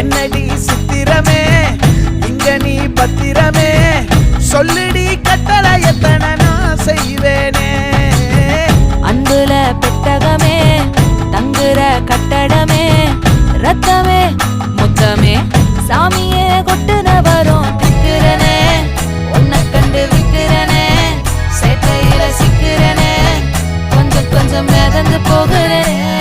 என்னடி சித்திரமே? இங்க நீ பத்திரமே? சொல்லிடி கட்டளை எத்தனை நான் செய்வேனே? அன்புல பெட்டகமே தங்குற கட்டடமே ரத்தமே முத்தமே சாமியே கொட்டுன வரும் திக்கிறனே உன்னை கண்டு விக்கிறனே கொஞ்சம் கொஞ்சம் மிதந்து போகிறேன்.